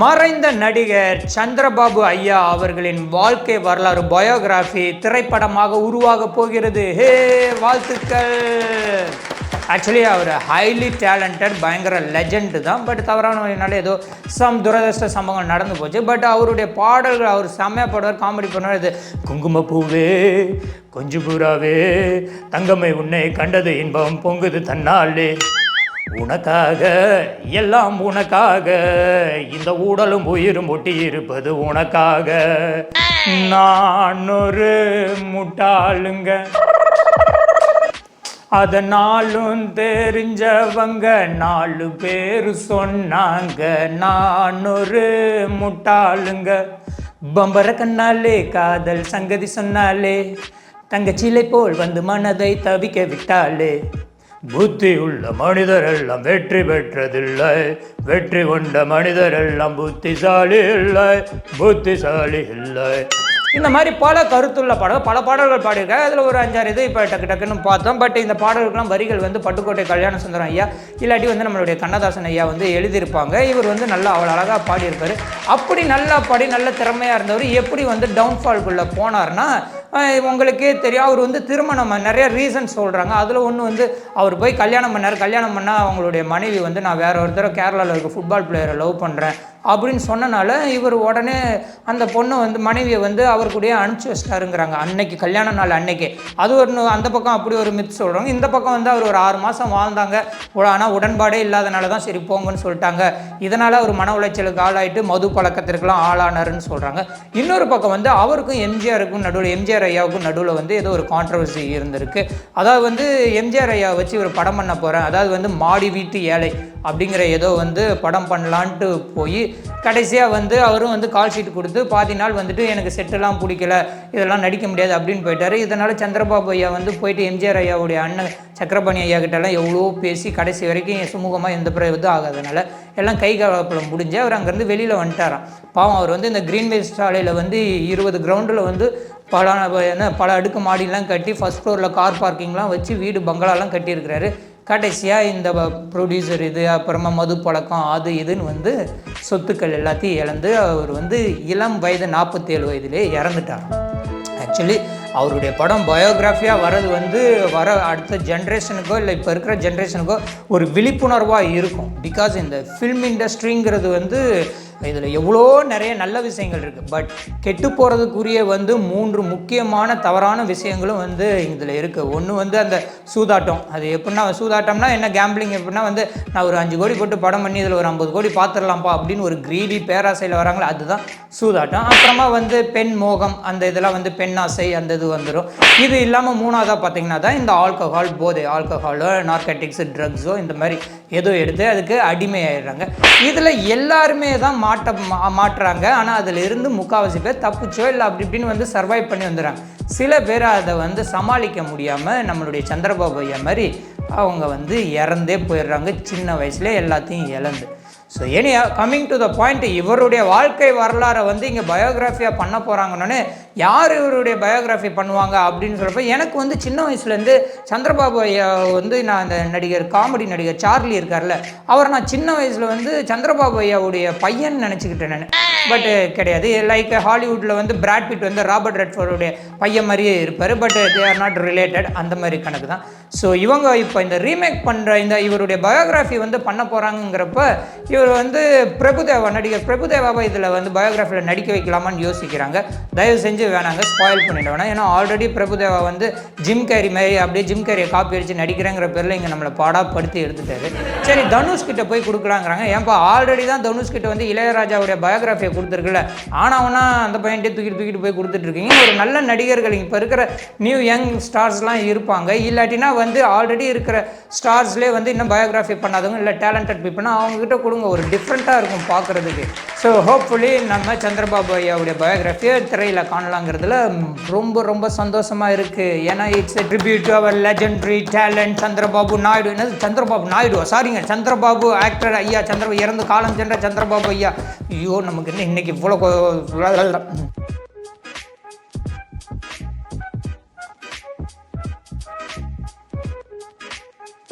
மறைந்த நடிகர் சந்திரபாபு ஐயா அவர்களின் வாழ்க்கை வரலாறு பயோகிராஃபி திரைப்படமாக உருவாக போகிறது. ஹே வாழ்த்துக்கள். ஆக்சுவலி அவர் ஹைலி டேலண்டட் பயங்கர லெஜண்டு தான். பட் தவறான வழினால ஏதோ சம் துரதிருஷ்ட சம்பவங்கள் நடந்து போச்சு. பட் அவருடைய பாடல்கள் அவர் செம்மையாக பாடுவார் காமெடி பண்ணுவார். இது குங்குமப்பூவே கொஞ்சு பூராவே தங்கம்மை உன்னை கண்டது இன்பம் பொங்குது தன்னாலே. உனக்காக எல்லாம் உனக்காக. இந்த உடலும் உயிரும் ஒட்டி இருப்பது உனக்காக. நான் ஒரு முட்டாளுங்க. அதனாலும் தெரிஞ்சவங்க நாலு பேர் சொன்னாங்க. நான் ஒரு முட்டாளுங்க. பம்பர கண்ணாலே காதல் சங்கதி சொன்னாலே தங்கச்சிலை போல் வந்து மனதை தவிக்க விட்டாளே. புத்தி உள்ள மனிதர் எல்லாம் வெற்றி பெற்றதில்லை. வெற்றி கொண்ட மனிதர் எல்லாம் புத்திசாலி இல்லை. புத்திசாலி இல்லை. இந்த மாதிரி பல கருத்துள்ள பாடல் பல பாடல்கள் பாடியிருக்காரு அதில் ஒரு அஞ்சாறு இது இப்போ டக்கு டக்குன்னு பார்த்தோம். பட் இந்த பாடல்கள்லாம் வரிகள் வந்து பட்டுக்கோட்டை கல்யாண சுந்தரம் ஐயா இல்லாட்டி வந்து நம்மளுடைய கண்ணதாசன் ஐயா வந்து எழுதியிருப்பாங்க. இவர் வந்து நல்லா அவ்வளோ அழகாக பாடியிருப்பார். அப்படி நல்லா பாடி நல்ல திறமையாக இருந்தவர் எப்படி வந்து டவுன்ஃபால்குள்ளே போனார்னா உங்களுக்கே தெரியும். அவர் வந்து திருமணம் நிறைய ரீசன் சொல்கிறாங்க அதில் ஒன்று வந்து அவர் போய் கல்யாணம் பண்ணார். கல்யாணம் பண்ணால் அவங்களுடைய மனைவி வந்து நான் வேற ஒருத்தர கேரளாவில் இருக்க ஃபுட்பால் பிளேயரை லவ் பண்ணுறேன் அப்படின்னு சொன்னனால இவர் உடனே அந்த பொண்ணை வந்து மனைவியை வந்து அவர் கூடயே அனுப்பிச்சி வச்சிட்டாருங்கிறாங்க. அன்னைக்கு கல்யாண நாள் அன்னைக்கு. அது ஒரு அந்த பக்கம் அப்படி ஒரு மித் சொல்கிறாங்க இந்த பக்கம் வந்து அவர் ஒரு ஆறு மாதம் வாழ்ந்தாங்க. ஆனால் உடன்பாடே இல்லாதனால தான் சரி போங்கன்னு சொல்லிட்டாங்க. இதனால் அவர் மன உளைச்சலுக்கு ஆளாயிட்டு மது பழக்கத்திற்கெல்லாம் ஆளானாருன்னு சொல்கிறாங்க இன்னொரு பக்கம் வந்து அவருக்கும் எம்ஜிஆருக்கும் நடுவில் எம்ஜிஆர் ஐயாவுக்கும் நடுவில் வந்து ஏதோ ஒரு கான்ட்ரவர்சி இருந்திருக்கு. அதாவது வந்து எம்ஜிஆர் ஐயா வச்சு ஒரு படம் பண்ண போகிறேன் அதாவது வந்து மாடி வீட்டு ஏழை. அப்படிங்கிற ஏதோ வந்து படம் பண்ணலான்ட்டு போய் கடைசியாக வந்து அவரும் வந்து கால் ஷீட் கொடுத்து பாதி நாள் வந்துட்டு எனக்கு செட்டெல்லாம் பிடிக்கல இதெல்லாம் நடிக்க முடியாது அப்படின்னு போயிட்டார். இதனால் சந்திரபாபு ஐயா வந்து போயிட்டு எம்ஜிஆர் ஐயாவுடைய அண்ணன் சக்கரபாணி ஐயா கிட்டலாம் எவ்வளோ பேசி கடைசி வரைக்கும் சுமூகமாக எந்த பிற இதுவும் ஆகாதனால எல்லாம் கை கலப்பலம் முடிஞ்சு அவர் அங்கேருந்து வெளியில் வந்துட்டாராம். பாவம் அவர் வந்து இந்த கிரீன்வேஸ் சாலையில் வந்து இருபது கிரவுண்டில் வந்து பல என்ன பல அடுக்கு மாடிலாம் கட்டி ஃபஸ்ட் ஃப்ளோரில் கார் பார்க்கிங்லாம் வச்சு வீடு பங்களாலாம் கட்டியிருக்கிறாரு. கடைசியாக இந்த ப்ரொடியூசர் இது அப்புறமா மது பழக்கம் அது இதுன்னு வந்து சொத்துக்கள் எல்லாத்தையும் இழந்து அவர் வந்து இளம் வயது நாற்பத்தேழு வயதிலே இறந்துட்டார். ஆக்சுவலி அவருடைய படம் பயோகிராஃபியாக வர்றது வந்து வர அடுத்த ஜென்ரேஷனுக்கோ இல்லை இப்போ இருக்கிற ஜென்ரேஷனுக்கோ ஒரு விழிப்புணர்வாக இருக்கும். பிகாஸ் இந்த ஃபில்ம் இண்டஸ்ட்ரிங்கிறது வந்து இதில் எவ்வளோ நிறைய நல்ல விஷயங்கள் இருக்குது பட் கெட்டு போகிறதுக்குரிய வந்து மூன்று முக்கியமான தவறான விஷயங்களும் வந்து இதில் இருக்குது ஒன்று வந்து அந்த சூதாட்டம். அது எப்படின்னா சூதாட்டம்னா என்ன? கேம்பிளிங் எப்படின்னா வந்து நான் ஒரு அஞ்சு கோடி போட்டு படம் பண்ணி இதில் ஒரு ஐம்பது கோடி பார்த்துடலாம்ப்பா அப்படின்னு ஒரு கிரீடி பேராசையில் வராங்களோ அதுதான் சூதாட்டம். அப்புறமா வந்து பெண் மோகம் அந்த இதெல்லாம் வந்து பெண் ஆசை அந்த இது வந்துடும் இது இல்லாமல் மூணாவதாக பார்த்தீங்கன்னா தான் இந்த ஆல்கஹால் போதை ஆல்கஹாலோ நார்கட்டிக்ஸு ட்ரக்ஸோ இந்த மாதிரி ஏதோ எடுத்து அதுக்கு அடிமையாயிடுறாங்க. இதில் எல்லாருமே தான் மாட்ட மா- மாட்டுறாங்க. ஆனால் அதில் இருந்து முக்கால்வாசி பேர் தப்பிச்சோ இல்லை அப்படி இப்படின்னு வந்து சர்வைவ் பண்ணி வந்துடுறாங்க. சில பேர் அதை வந்து சமாளிக்க முடியாமல் நம்மளுடைய சந்திரபாபு ஐயா மாதிரி அவங்க வந்து இறந்தே போயிடுறாங்க. சின்ன வயசுல எல்லாத்தையும் இழந்து. So any coming to the point இவருடைய வாழ்க்கை வரலாறை வந்து இங்கே பயோகிராஃபியாக பண்ண போகிறாங்கன்னு யார் இவருடைய பயோகிராஃபி பண்ணுவாங்க அப்படின்னு சொல்கிறப்ப எனக்கு வந்து சின்ன வயசுலேருந்து சந்திரபாபு ஐயா வந்து நான் அந்த நடிகர் காமெடி நடிகர் சார்லி இருக்கார்ல அவர் நான் சின்ன வயசில் வந்து சந்திரபாபு ஐயாவுடைய பையன் நினச்சிக்கிட்டேன் நான். பட் கிடையாது. லைக் ஹாலிவுட்டில் வந்து பிராட் பிட் வந்து ராபர்ட் ரெட்ஃபோருடைய பையன் மாதிரியே இருப்பார். But they are not related அந்த மாதிரி கணக்கு தான். ஸோ இவங்க இப்போ இந்த ரீமேக் பண்ணுற இந்த இவருடைய பயோகிராஃபி வந்து பண்ண போகிறாங்கங்கிறப்ப இவர் வந்து பிரபுதேவா நடிகர் பிரபுதேவாவை இதில் வந்து பயோகிராஃபியில் நடிக்க வைக்கலாமான்னு யோசிக்கிறாங்க. தயவு செஞ்சு வேணாங்க ஸ்பாயில் பண்ணிட வேணாம் ஏன்னா ஆல்ரெடி பிரபுதேவா வந்து ஜிம் கேரி மாதிரி அப்படியே ஜிம் கேரியை காப்பி அடித்து நடிக்கிறேங்கிற பேரில் இங்கே நம்மளை பாடாப்படுத்தி எடுத்துட்டாரு. சரி தனுஷ் கிட்ட போய் கொடுக்கலாங்கிறாங்க. ஏன்பா ஆல்ரெடி தான் தனுஷ் கிட்ட வந்து இளையராஜாவுடைய பயோகிராஃபியை கொடுத்துருக்குல்ல ஆனவனா அந்த பையன்ட்டே தூக்கிட்டு தூக்கிட்டு போய் கொடுத்துட்டு இருக்கீங்க. ஒரு நல்ல நடிகர்கள் இப்போ இருக்கிற நியூ யங் ஸ்டார்ஸ்லாம் இருப்பாங்க. இல்லாட்டினா வந்து ஆல்ரெடி இருக்கிற ஸ்டார்ஸ்லேயே வந்து இன்னும் பயோகிராஃபி பண்ணாதவங்க இல்லை டேலண்டட் பீப்புள்னா அவங்ககிட்ட கொடுங்க. ஒரு டிஃப்ரெண்ட்டாக இருக்கும் பார்க்குறதுக்கு. ஸோ ஹோப்ஃபுல்லி நம்ம சந்திரபாபு ஐயாவுடைய பயோகிராஃபியை திரையில் காணலாங்கிறதுல ரொம்ப ரொம்ப சந்தோஷமாக இருக்குது ஏன்னா it's a tribute to our legendary talent Chandrababu Naidu. என்னது? சந்திரபாபு நாயுடு சாரிங்க சந்திரபாபு ஆக்டர் ஐயா சந்திர இறந்து காலம் சென்ற சந்திரபாபு ஐயா. ஐயோ நமக்கு இன்னைக்கு இவ்வளோ